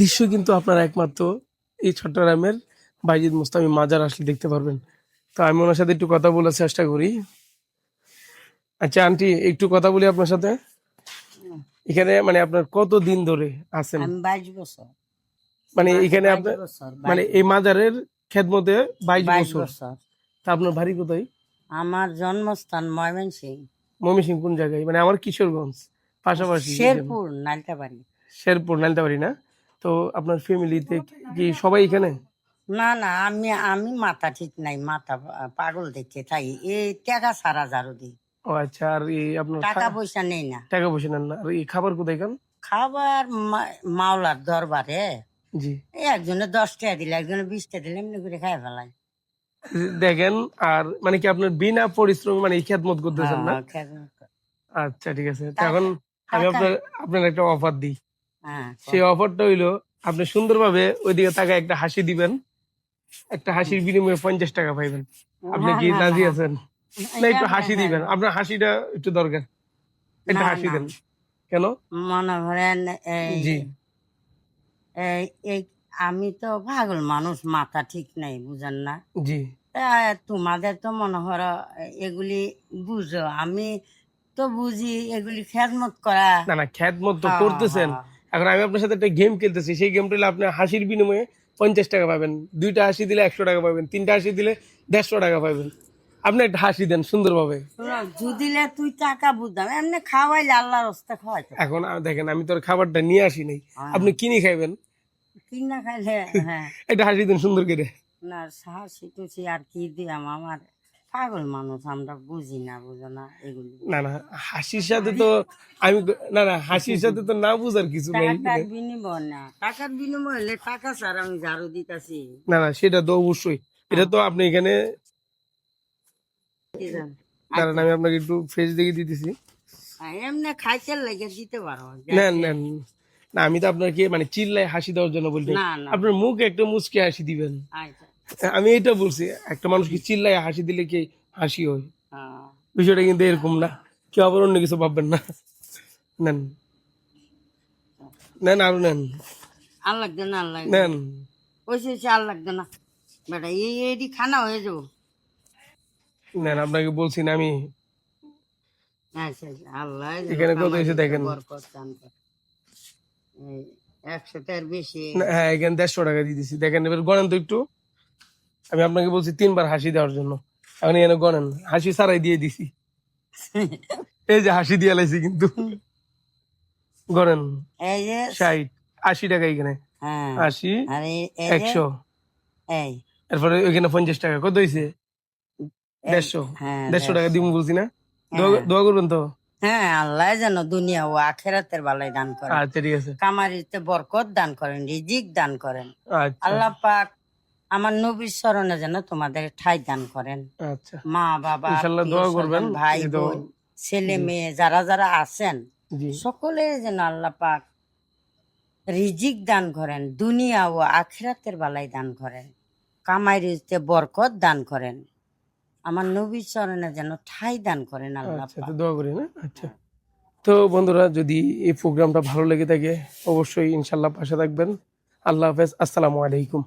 দৃশ্য কিন্তু আপনারা একমাত্র এই চট্টগ্রামের বাইজিদ মুস্তামি মাজার আসলে দেখতে পারবেন। তো আমি ওনার সাথে একটু কথা বলার চেষ্টা করি। আচ্ছা আন্টি একটু কথা বলি আপনার সাথে? এখানে মানে আপনার কত দিন ধরে আছেন? বাইশ বছর। মানে এখানে আপনার মানে এই মাজারের খেদমতে বাইশ বছর। তা আপনার বাড়ি কোথায়? আমার জন্মস্থান ময়মনসিং ময়মনসিং কোন জায়গায়? মানে আমার কিশোরগঞ্জ পাশাপাশি শেরপুর নালতাবাড়ি। শেরপুর নালতাবাড়ি না? তো আপনার ফ্যামিলিতে কি সবাই এখানে? না না আমি আমি মাথা ঠিক নাই মাথা পাগল দেখতে তাই। এই টাকা সারা জারো দিই। ও আচ্ছা আর এই আপনার টাকা পয়সা নেই না। টাকা পয়সা নেন না। আর এই খাবার কোথায় খান? খাবার মাওলার দরবারে। জি। একজনে দশ টাকা দিলে একজনে বিশ টাকা দিলে এমনি করে খাই ফেলাই দেখেন আর মানে কি আপনার বিনা পরিশ্রম মানে এই খেদমত করতেছেন না? হ্যাঁ, আচ্ছা ঠিক আছে। এখন আমি আপনার আপনার একটা অফার দিই। হ্যাঁ সেই অফারটা হইল আপনি সুন্দরভাবে ওইদিকে টাকা একটা হাসি দিবেন একটা হাসির বিনিময়ে পঞ্চাশ টাকা পাইবেন। আপনি কি না, রাজি আছেন? না একটু হ্যাঁ, হাসি হ্যাঁ, দিবেন। আপনার হাসিটা একটু দরকার। একটা হাসি দেন। কেন? মনে করেন এই আমি তো পাগল মানুষ মাথা ঠিক নাই বুঝেন না? জি। তোমাদের তো মনে করো এগুলি বুঝো। আমি তো বুঝি এগুলি খেদমত করা। না না খ্যাতমত তো হ্যাঁ, করতেছেন। হ্যাঁ। এখন আমি আপনার সাথে একটা গেম খেলতেছি। সেই গেমটা হলে আপনি হাসির বিনিময়ে পঞ্চাশ টাকা পাবেন। দুইটা হাসি দিলে একশো টাকা পাবেন তিনটা হাসি দিলে দেড়শো টাকা পাবেন। আপনি একটা হাসি দেন সুন্দরভাবে। যদিলে তুই টাকা বুঝতাম এমনি খাওয়াইলে আল্লাহর হস্তে খাওয়াইতো এখন দেখেন আমি তোর খাবারটা নিয়ে আসি নাই। হ্যাঁ। আপনি কিনে খাইবেন? কিনা খাইলে হ্যাঁ। একটা হাসি দেন সুন্দর করে। না সাহসি টুসি আর কি দিলাম আমার। পাগল মানুষ আমরা বুঝি না বুঝো না এগুলি। না না হাসির সাথে তো আমি না না হাসির সাথে তো না বুঝার কিছু নেই। টাকার বিনিময় না। টাকার বিনিময় হলে টাকা স্যার আমি ঝাড়ু দিতেছি। না না সেটা তো অবশ্যই। এটা তো আপনি এখানে দাঁড়ান আমি আপনাকে একটু ফেস দেখে দিতেছি। এমনি খাইতে লেগে দিতে পারো নেন নেন না আমি তো আপনাকে মানে চিল্লায় হাসি দেওয়ার জন্য না না। আপনার মুখ একটা মুচকে হাসি দিবেন। আচ্ছা। আমি এটা বলছি একটা মানুষকে চিল্লায় হাসি দিলে কি হাসি হয়? হ্যাঁ। বিষয়টা কিন্তু এরকম না। কেউ আবার অন্য কিছু ভাববেন না। নেন। নেন আরও নেন। আর লাগবে না আর লাগবে নেন। ওই সে আর লাগবে না। বেটা এই এডি খানা হয়ে যাব। নেন আপনাকে বলছি না আমি। আচ্ছা, আল্লাহ এখানে কত এসে দেখেন। একশো বেশি। হ্যাঁ এখানে দেড়শো টাকা দিয়ে দিছি। দেখেন এবার গণেন তো একটু। আমি আপনাকে বলছি তিনবার হাসি দেওয়ার জন্য। এখন এখানে গণেন হাসি সারাই দিয়ে দিছি। এই যে হাসি দিয়ে লাইছি কিন্তু। গণেন ষাট আশি টাকা এখানে। হ্যাঁ আশি একশো। এরপরে ওইখানে পঞ্চাশ টাকা কত হয়েছে দেড়শো। হ্যাঁ দেড়শো টাকা দিব বলছি না? দোয়া- দোয়া করবেন তো? হ্যাঁ আল্লাহ যেন দুনিয়া ও আখেরাতের বালাই দান করেন। আচ্ছা ঠিক আছে। কামারিতে বরকত দান করেন রিজিক দান করেন। আচ্ছা। আল্লাহ পাক আমার নবীর স্মরণে যেন তোমাদের ঠাই দান করেন। আচ্ছা। মা বাবা দোয়া করবেন। ভাই বোন ছেলে মেয়ে যারা যারা আছেন জি। সকলের যেন আল্লাহ পাক রিজিক দান করেন দুনিয়া ও আখিরাতের বালাই দান করেন কামাই রিজতে বরকত দান করেন। আমার নবীর চরণে যেন ঠাই দান করেন আল্লাহ আচ্ছা দোয়া করি না? আচ্ছা। তো বন্ধুরা যদি এই প্রোগ্রামটা ভালো লেগে থাকে অবশ্যই ইনশাল্লাহ পাশে থাকবেন। আল্লাহ হাফেজ আসসালামু আলাইকুম।